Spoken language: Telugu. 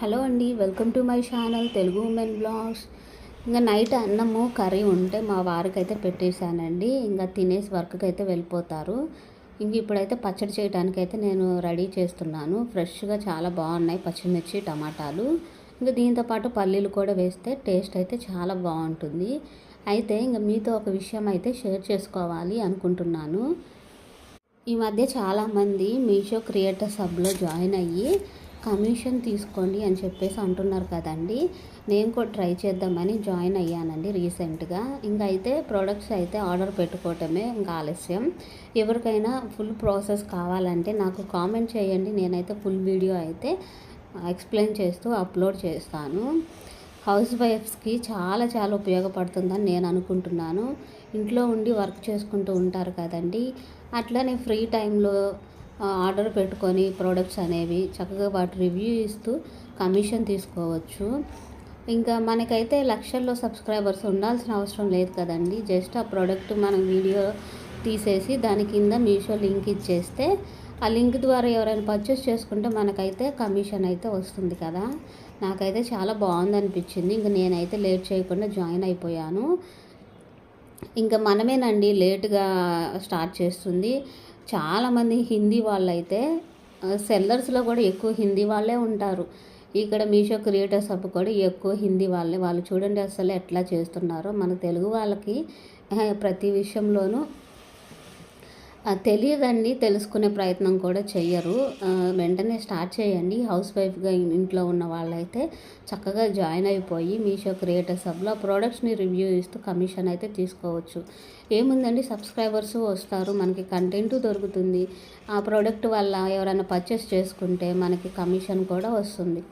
హలో అండి welcome to my channel Telugu women blogs. ఇంకా నైట్ అన్నము కర్రీ ఉంటే మా వారికి అయితే పెట్టేశానండి. ఇంకా తినేసి వర్క్కి అయితే వెళ్ళిపోతారు. ఇంక ఇప్పుడైతే పచ్చడి చేయడానికి అయితే నేను రెడీ చేస్తున్నాను. ఫ్రెష్గా చాలా బాగున్నాయి పచ్చిమిర్చి టమాటాలు. ఇంకా దీంతో పాటు పల్లీలు కూడా వేస్తే టేస్ట్ అయితే చాలా బాగుంటుంది. అయితే ఇంకా మీతో ఒక విషయం అయితే షేర్ చేసుకోవాలి అనుకుంటున్నాను. ఈ మధ్య చాలామంది మీషో క్రియేటర్స్ హబ్లో జాయిన్ అయ్యి కమిషన్ తీసుకోండి అని చెప్పేసి అంటున్నారు కదండి. నేను కూడా ట్రై చేద్దామని జాయిన్ అయ్యానండి రీసెంట్గా. ఇంకా అయితే ప్రోడక్ట్స్ అయితే ఆర్డర్ పెట్టుకోవటమే ఇంకా ఆలస్యం. ఎవరికైనా ఫుల్ ప్రాసెస్ కావాలంటే నాకు కామెంట్ చేయండి. నేనైతే ఫుల్ వీడియో అయితే ఎక్స్ప్లెయిన్ చేస్తూ అప్లోడ్ చేస్తాను. హౌస్ వైఫ్స్కి చాలా చాలా ఉపయోగపడుతుందని నేను అనుకుంటున్నాను. ఇంట్లో ఉండి వర్క్ చేసుకుంటూ ఉంటారు కదండి. అట్లనే ఫ్రీ టైంలో ఆర్డర్ పెట్టుకొని ప్రోడక్ట్స్ అనేవి చక్కగా వాటి రివ్యూ ఇస్తూ కమిషన్ తీసుకోవచ్చు. ఇంకా మనకైతే లక్షల్లో సబ్స్క్రైబర్స్ ఉండాల్సిన అవసరం లేదు కదండి. జస్ట్ ఆ ప్రోడక్ట్ మనం వీడియో తీసేసి దాని కింద మీషో లింక్ ఇచ్చేస్తే ఆ లింక్ ద్వారా ఎవరైనా పర్చేస్ చేసుకుంటే మనకైతే కమిషన్ అయితే వస్తుంది కదా. నాకైతే చాలా బాగుంది అనిపించింది ఇంకా నేనైతే లేట్ చేయకుండా జాయిన్ అయిపోయాను. ఇంకా మనమేనండి లేట్గా స్టార్ట్ చేస్తుంది. చాలామంది హిందీ వాళ్ళైతే సెల్లర్స్లో కూడా ఎక్కువ హిందీ వాళ్ళే ఉంటారు. ఇక్కడ మీషో క్రియేటర్స్ అప్ కూడా ఎక్కువ హిందీ వాళ్ళే. వాళ్ళు చూడండి అసలు ఎట్లా చేస్తున్నారో. మన తెలుగు వాళ్ళకి ప్రతి విషయంలోనూ తెలియదండి తెలుసుకునే ప్రయత్నం కూడా చేయరు వెంటనే స్టార్ట్ చేయండి. హౌస్ వైఫ్గా ఇంట్లో ఉన్న వాళ్ళైతే చక్కగా జాయిన్ అయిపోయి మీషో క్రియేటర్ సబ్లో ప్రోడక్ట్స్ని రివ్యూ ఇస్తూ కమిషన్ అయితే తీసుకోవచ్చు. ఏముందండి? సబ్స్క్రైబర్స్ వస్తారు మనకి కంటెంట్ దొరుకుతుంది. ఆ ప్రోడక్ట్ వల్ల ఎవరైనా పర్చేస్ చేసుకుంటే మనకి కమిషన్ కూడా వస్తుంది.